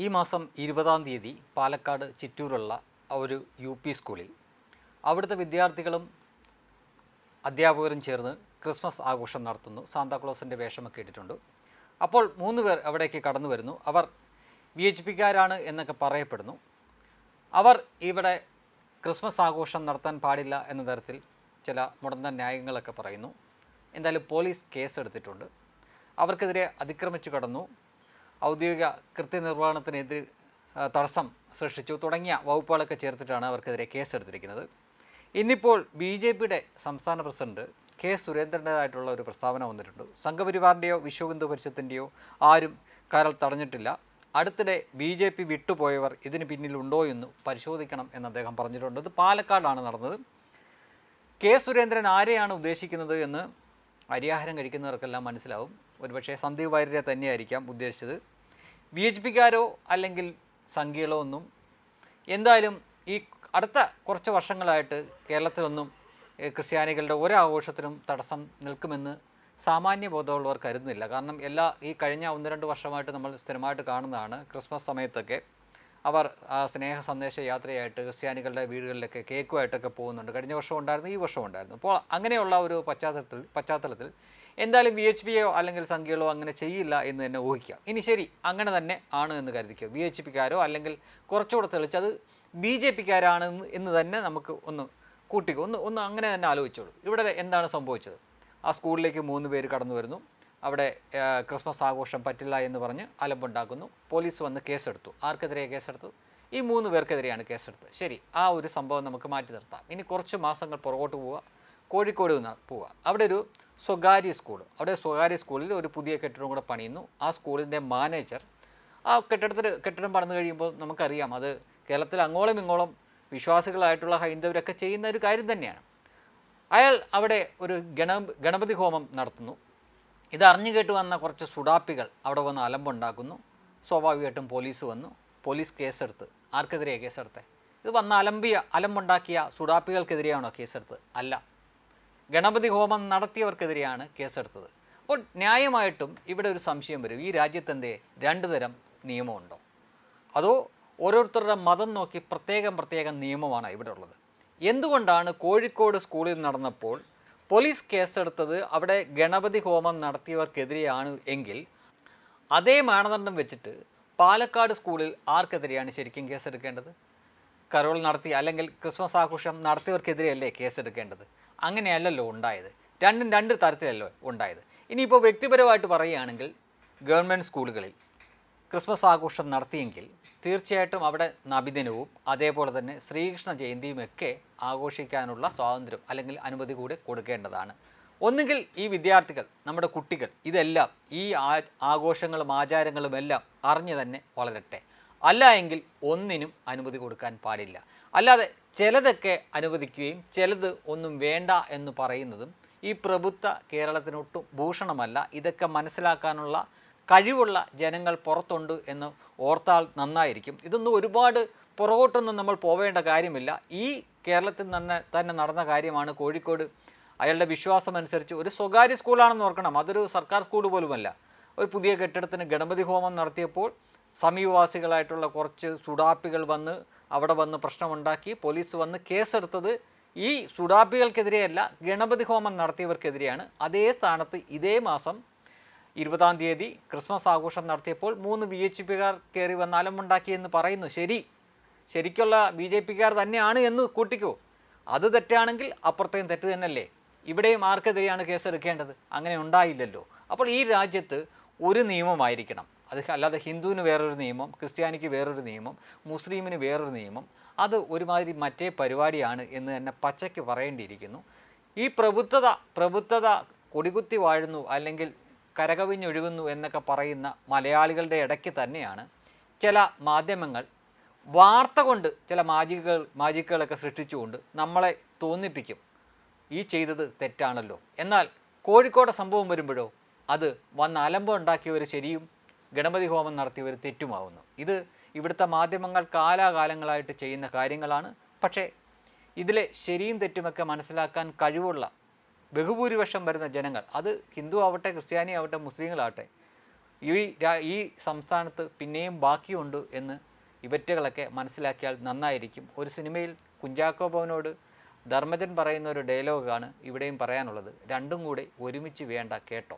ഈ മാസം ഇരുപതാം തീയതി പാലക്കാട് ചിറ്റൂരുള്ള ഒരു യു പി സ്കൂളിൽ അവിടുത്തെ വിദ്യാർത്ഥികളും അധ്യാപകരും ചേർന്ന് ക്രിസ്മസ് ആഘോഷം നടത്തുന്നു. സാന്താക്ലോസിന്റെ വേഷമൊക്കെ ഇട്ടിട്ടുണ്ട്. അപ്പോൾ മൂന്ന് പേർ അവിടേക്ക് കടന്നു വരുന്നു. അവർ വി എച്ച് പിക്കാരാണ് എന്നൊക്കെ പറയപ്പെടുന്നു. അവർ ഇവിടെ ക്രിസ്മസ് ആഘോഷം നടത്താൻ പാടില്ല എന്ന തരത്തിൽ ചില മുടന്ത ന്യായങ്ങളൊക്കെ പറയുന്നു. എന്തായാലും പോലീസ് കേസെടുത്തിട്ടുണ്ട്. അവർക്കെതിരെ അതിക്രമിച്ചു കടന്നു. ഔദ്യോഗിക കൃത്യനിർവഹണത്തിനെതിരെ തടസ്സം സൃഷ്ടിച്ചു തുടങ്ങിയ വകുപ്പുകളൊക്കെ ചേർത്തിട്ടാണ് അവർക്കെതിരെ കേസെടുത്തിരിക്കുന്നത്. ഇന്നിപ്പോൾ ബി ജെ പിയുടെ സംസ്ഥാന പ്രസിഡന്റ് കെ സുരേന്ദ്രന്റേതായിട്ടുള്ള ഒരു പ്രസ്താവന വന്നിട്ടുണ്ട്. സംഘപരിവാറിന്റെയോ വിശ്വഹിന്ദു പരിഷത്തിന്റെയോ ആരും കരൾ തടഞ്ഞിട്ടില്ല. അടുത്തിടെ ബി ജെ പി വിട്ടുപോയവർ ഇതിന് പിന്നിലുണ്ടോ എന്ന് പരിശോധിക്കണം എന്ന് അദ്ദേഹം പറഞ്ഞിട്ടുണ്ട്. ഇത് പാലക്കാടാണ് നടന്നത്. കെ സുരേന്ദ്രൻ ആരെയാണ് ഉദ്ദേശിക്കുന്നത് എന്ന് അരിയാഹാരം കഴിക്കുന്നവർക്കെല്ലാം മനസ്സിലാവും. ഒരുപക്ഷെ സന്ദീപ് വാര്യരെ തന്നെയായിരിക്കാം ഉദ്ദേശിച്ചത്. വി എച്ച് പിക്കാരോ അല്ലെങ്കിൽ സംഘികളോ ഒന്നും എന്തായാലും ഈ അടുത്ത കുറച്ച് വർഷങ്ങളായിട്ട് കേരളത്തിലൊന്നും ക്രിസ്ത്യാനികളുടെ ക്രിസ്ത്യാനികളുടെ ഒരാഘോഷത്തിനും തടസ്സം നിൽക്കുമെന്ന് സാമാന്യ ബോധമുള്ളവർ കരുതുന്നില്ല. കാരണം എല്ലാ ഈ കഴിഞ്ഞ ഒന്ന് രണ്ട് വർഷമായിട്ട് നമ്മൾ സ്ഥിരമായിട്ട് കാണുന്നതാണ് ക്രിസ്മസ് സമയത്തൊക്കെ. അവർ സ്നേഹ സന്ദേശ യാത്രയായിട്ട് ക്രിസ്ത്യാനികളുടെ വീടുകളിലൊക്കെ കേക്കുമായിട്ടൊക്കെ പോകുന്നുണ്ട്. കഴിഞ്ഞ വർഷം ഉണ്ടായിരുന്നു ഈ വർഷം ഉണ്ടായിരുന്നു. അപ്പോൾ അങ്ങനെയുള്ള ഒരു പശ്ചാത്തലത്തിൽ പശ്ചാത്തലത്തിൽ എന്തായാലും വി എച്ച് പിയോ അല്ലെങ്കിൽ സംഖ്യകളോ അങ്ങനെ ചെയ്യില്ല എന്ന് തന്നെ ഊഹിക്കാം. ഇനി ശരി അങ്ങനെ തന്നെ ആണ് എന്ന് കരുതിക്കുക വി എച്ച് പിക്കാരോ അല്ലെങ്കിൽ കുറച്ചുകൂടെ തെളിച്ചത് ബി ജെ പിക്കാരാണ് എന്ന് തന്നെ നമുക്ക് ഒന്ന് കൂട്ടിക്കോ. ഒന്ന് ഒന്ന് അങ്ങനെ തന്നെ ആലോചിച്ചോളൂ. ഇവിടെ എന്താണ് സംഭവിച്ചത്? ആ സ്കൂളിലേക്ക് മൂന്ന് പേര് കടന്നു വരുന്നു. അവിടെ ക്രിസ്മസ് ആഘോഷം പറ്റില്ല എന്ന് പറഞ്ഞ് അലമ്പുണ്ടാക്കുന്നു. പോലീസ് വന്ന് കേസെടുത്തു. ആർക്കെതിരെയാണ് കേസെടുത്തത്? ഈ മൂന്ന് പേർക്കെതിരെയാണ് കേസെടുത്തത്. ശരി ആ ഒരു സംഭവം നമുക്ക് മാറ്റി നിർത്താം. ഇനി കുറച്ച് മാസങ്ങൾ പുറകോട്ട് പോവുക. കോഴിക്കോട് നിന്ന് പോവുക. അവിടെ ഒരു സ്വകാര്യ സ്കൂൾ. അവിടെ സ്വകാര്യ സ്കൂളിൽ ഒരു പുതിയ കെട്ടിടം കൂടെ പണിയുന്നു. ആ സ്കൂളിന്റെ മാനേജർ ആ കെട്ടിടത്തിൽ കെട്ടിടം പണിത് കഴിയുമ്പോൾ നമുക്കറിയാം അത് കേരളത്തിൽ അങ്ങോളം ഇങ്ങോളം വിശ്വാസികളായിട്ടുള്ള ഹൈന്ദവരൊക്കെ ചെയ്യുന്ന ഒരു കാര്യം തന്നെയാണ്. അയാൾ അവിടെ ഒരു ഗണ ഗണപതി ഹോമം നടത്തുന്നു. ഇത് അറിഞ്ഞു കേട്ട് വന്ന കുറച്ച് സുഡാപ്പികൾ അവിടെ വന്ന് അലമ്പുണ്ടാക്കുന്നു. സ്വാഭാവികമായിട്ടും പോലീസ് വന്നു. പോലീസ് കേസെടുത്ത്. ആർക്കെതിരെയാണ് കേസെടുത്തത് ഇത് വന്ന അലമ്പിയ അലമ്പുണ്ടാക്കിയ സുഡാപ്പികൾക്കെതിരെയാണോ കേസെടുത്തത്? അല്ല. ഗണപതി ഹോമം നടത്തിയവർക്കെതിരെയാണ് കേസെടുത്തത്. അപ്പോൾ ന്യായമായിട്ടും ഇവിടെ ഒരു സംശയം വരും. ഈ രാജ്യത്തെന്തേ രണ്ട് തരം നിയമമുണ്ടോ? അതോ ഓരോരുത്തരുടെ മതം നോക്കി പ്രത്യേകം പ്രത്യേകം നിയമമാണ് ഇവിടെ ഉള്ളത്? എന്തുകൊണ്ടാണ് കോഴിക്കോട് സ്കൂളിൽ നടന്നപ്പോൾ പോലീസ് കേസെടുത്തത് അവിടെ ഗണപതി ഹോമം നടത്തിയവർക്കെതിരെയാണ് എങ്കിൽ അതേ മാനദണ്ഡം വെച്ചിട്ട് പാലക്കാട് സ്കൂളിൽ ആർക്കെതിരെയാണ് ശരിക്കും കേസെടുക്കേണ്ടത്? കരോൾ നടത്തി അല്ലെങ്കിൽ ക്രിസ്മസ് ആഘോഷം നടത്തിയവർക്കെതിരെയല്ലേ കേസെടുക്കേണ്ടത്? അങ്ങനെയല്ലല്ലോ ഉണ്ടായത്. രണ്ടും രണ്ട് തരത്തിലല്ലോ ഉണ്ടായത്. ഇനിയിപ്പോൾ വ്യക്തിപരമായിട്ട് പറയുകയാണെങ്കിൽ ഗവൺമെന്റ് സ്കൂളുകളിൽ ക്രിസ്മസ് ആഘോഷം നടത്തിയെങ്കിൽ തീർച്ചയായിട്ടും അവിടെ നബിദിനവും അതേപോലെ തന്നെ ശ്രീകൃഷ്ണ ജയന്തിയും ഒക്കെ ആഘോഷിക്കാനുള്ള സ്വാതന്ത്ര്യം അല്ലെങ്കിൽ അനുമതി കൂടി കൊടുക്കേണ്ടതാണ്. ഒന്നുകിൽ ഈ വിദ്യാർത്ഥികൾ നമ്മുടെ കുട്ടികൾ ഇതെല്ലാം ഈ ആഘോഷങ്ങളും ആചാരങ്ങളും എല്ലാം അറിഞ്ഞു തന്നെ വളരട്ടെ. അല്ല എങ്കിൽ ഒന്നിനും അനുമതി കൊടുക്കാൻ പാടില്ല. അല്ലാതെ ചിലതൊക്കെ അനുവദിക്കുകയും ചിലത് ഒന്നും വേണ്ട എന്ന് പറയുന്നതും ഈ പ്രഭുത്വ കേരളത്തിനൊട്ടും ഭൂഷണമല്ല. ഇതൊക്കെ മനസ്സിലാക്കാനുള്ള കഴിവുള്ള ജനങ്ങൾ പുറത്തുണ്ട് എന്ന് ഓർത്താൽ നന്നായിരിക്കും. ഇതൊന്നും ഒരുപാട് പുറകോട്ടൊന്നും നമ്മൾ പോവേണ്ട കാര്യമില്ല. ഈ കേരളത്തിൽ തന്നെ തന്നെ നടന്ന കാര്യമാണ് കോഴിക്കോട്. അയാളുടെ വിശ്വാസം അനുസരിച്ച് ഒരു സ്വകാര്യ സ്കൂളാണെന്ന് ഓർക്കണം. അതൊരു സർക്കാർ സ്കൂൾ പോലുമല്ല. ഒരു പുതിയ കെട്ടിടത്തിന് ഗണപതി ഹോമം നടത്തിയപ്പോൾ സമീപവാസികളായിട്ടുള്ള കുറച്ച് സുഡാപ്പികൾ വന്ന് അവിടെ വന്ന് പ്രശ്നമുണ്ടാക്കി പോലീസ് വന്ന് കേസെടുത്തത് ഈ സുഡാപ്പികൾക്കെതിരെയല്ല ഗണപതി ഹോമം നടത്തിയവർക്കെതിരെയാണ്. അതേ സ്ഥാനത്ത് ഇതേ മാസം ഇരുപതാം തീയതി ക്രിസ്മസ് ആഘോഷം നടത്തിയപ്പോൾ മൂന്ന് ബി എച്ച് പിക്കാർ കയറി വന്ന് അലമുണ്ടാക്കിയെന്ന് പറയുന്നു. ശരി. ശരിക്കുള്ള ബി ജെ പിക്കാർ തന്നെയാണ് എന്ന് കൂട്ടിക്കോ. അത് തെറ്റാണെങ്കിൽ അപ്പുറത്തേയും തെറ്റ് തന്നെയല്ലേ? ഇവിടെയും ആർക്കെതിരെയാണ് കേസെടുക്കേണ്ടത്? അങ്ങനെ ഉണ്ടായില്ലല്ലോ. അപ്പോൾ ഈ രാജ്യത്ത് ഒരു നിയമമായിരിക്കണം. അത് അല്ലാതെ ഹിന്ദുവിന് വേറൊരു നിയമം ക്രിസ്ത്യാനിക്ക് വേറൊരു നിയമം മുസ്ലിമിന് വേറൊരു നിയമം അത് ഒരുമാതിരി മറ്റേ പരിപാടിയാണ് എന്ന് തന്നെ പച്ചയ്ക്ക് പറയേണ്ടിയിരിക്കുന്നു. ഈ പ്രബുദ്ധത പ്രബുദ്ധത കൊടികുത്തി വാഴുന്നു അല്ലെങ്കിൽ കരകവിഞ്ഞൊഴുകുന്നു എന്നൊക്കെ പറയുന്ന മലയാളികളുടെ ഇടയ്ക്ക് തന്നെയാണ് ചില മാധ്യമങ്ങൾ വാർത്ത കൊണ്ട് ചില മാജികൾ മാജിക്കുകളൊക്കെ സൃഷ്ടിച്ചുകൊണ്ട് നമ്മളെ തോന്നിപ്പിക്കും. ഈ ചെയ്തത് തെറ്റാണല്ലോ. എന്നാൽ കോഴിക്കോട് സംഭവം വരുമ്പോഴോ അത് വന്ന് അലമ്പം ഉണ്ടാക്കിയവർ ശരിയും ഗണപതി ഹോമം നടത്തിയവർ തെറ്റുമാവുന്നു. ഇത് ഇവിടുത്തെ മാധ്യമങ്ങൾ കാലാകാലങ്ങളായിട്ട് ചെയ്യുന്ന കാര്യങ്ങളാണ്. പക്ഷേ ഇതിലെ ശരിയും തെറ്റുമൊക്കെ മനസ്സിലാക്കാൻ കഴിവുള്ള ബഹുഭൂരിപക്ഷം വരുന്ന ജനങ്ങൾ അത് ഹിന്ദു ആവട്ടെ ക്രിസ്ത്യാനി ആവട്ടെ മുസ്ലിങ്ങളാവട്ടെ ഈ ഈ സംസ്ഥാനത്ത് പിന്നെയും ബാക്കിയുണ്ട് എന്ന് ഇവറ്റകളൊക്കെ മനസ്സിലാക്കിയാൽ നന്നായിരിക്കും. ഒരു സിനിമയിൽ കുഞ്ചാക്കോ ഭവനോട് ധർമ്മജൻ പറയുന്ന ഒരു ഡയലോഗാണ് ഇവിടെയും പറയാനുള്ളത്. രണ്ടും കൂടി ഒരുമിച്ച് വേണ്ട കേട്ടോ.